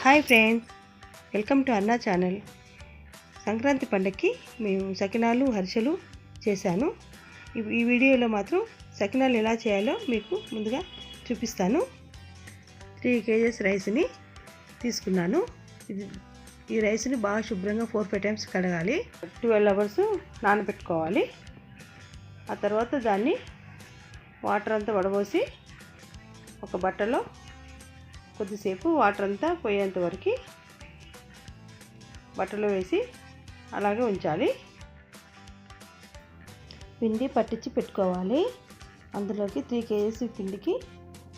Hi friends welcome to Anna channel. Sankranti పండగకి మేము సకినాలు హర్షలు చేశాను. ఈ- వీడియోలో మాత్రం సకినాలు ఎలా చేయాలో మీకు ముందుగా చూపిస్తాను. త్రీ కేజెస్ రైస్ని తీసుకున్నాను. ఇది ఈ రైస్ని బాగా శుభ్రంగా ఫోర్ ఫైవ్ టైమ్స్ కడగాలి. ట్వెల్వ్ అవర్స్ నానబెట్టుకోవాలి. ఆ తర్వాత దాన్ని వాటర్ అంతా వడబోసి ఒక బట్టలో కొద్దిసేపు వాటర్ అంతా పోయేంత వరకు బట్టలో వేసి అలాగే ఉంచాలి. పిండి పట్టించి పెట్టుకోవాలి. అందులోకి త్రీ కేజీస్ పిండికి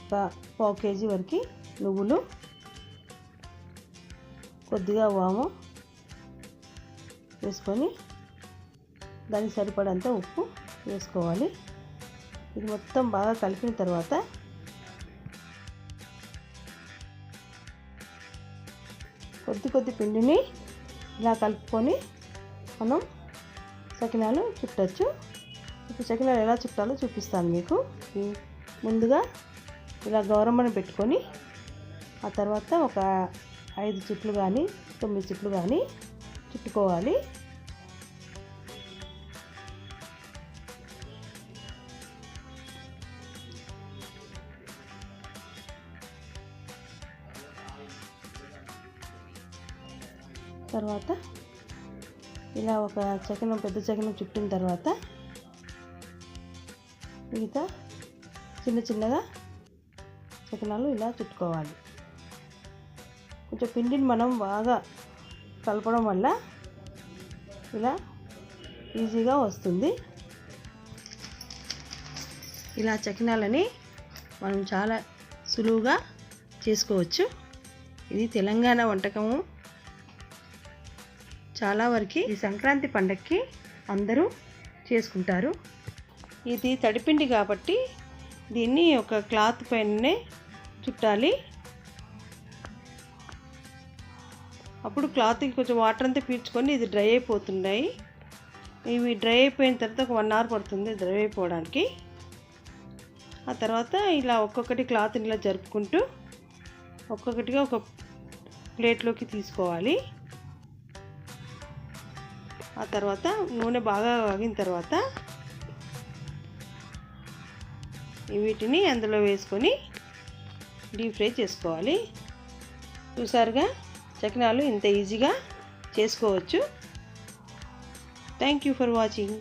ఒక పావు కేజీ వరకు నువ్వులు కొద్దిగా వాము వేసుకొని దానికి సరిపడంత ఉప్పు వేసుకోవాలి. ఇది మొత్తం బాగా కలిపిన తర్వాత కొద్ది కొద్ది పిండిని ఇలా కలుపుకొని మనం సకినాలు చుట్టచ్చు. ఇప్పుడు సకినాలు ఎలా చుట్టాలో చూపిస్తాను మీకు. ముందుగా ఇలా గౌరమ్మని పెట్టుకొని ఆ తర్వాత ఒక ఐదు చుట్లు కానీ తొమ్మిది చుట్లు కానీ చుట్టుకోవాలి. తర్వాత ఇలా ఒక చకినం పెద్ద చకినం చుట్టిన తర్వాత మిగతా చిన్న చిన్నగా చకినాలు ఇలా చుట్టుకోవాలి. కొంచెం పిండిని మనం బాగా కలపడం వల్ల ఇలా ఈజీగా వస్తుంది. ఇలా చకినాలని మనం చాలా సులువుగా చేసుకోవచ్చు. ఇది తెలంగాణ వంటకము. చాలా వరకు ఈ సంక్రాంతి పండగకి అందరూ చేసుకుంటారు. ఇది తడిపిండి కాబట్టి దీన్ని ఒక క్లాత్ పైననే చుట్టాలి. అప్పుడు క్లాత్కి కొంచెం వాటర్ అంతా పీల్చుకొని ఇది డ్రై అయిపోతున్నాయి. ఇవి డ్రై అయిపోయిన తర్వాత ఒక వన్ అవర్ పడుతుంది డ్రై అయిపోవడానికి. ఆ తర్వాత ఇలా ఒక్కొక్కటి క్లాత్ని ఇలా జరుపుకుంటూ ఒక్కొక్కటిగా ఒక ప్లేట్లోకి తీసుకోవాలి. ఆ తర్వాత నూనె బాగా కాగిన తర్వాత వీటిని అందులో వేసుకొని డీప్ ఫ్రై చేసుకోవాలి. చూసారుగా? చకినాలు ఇంత ఈజీగా చేసుకోవచ్చు. Thank you for watching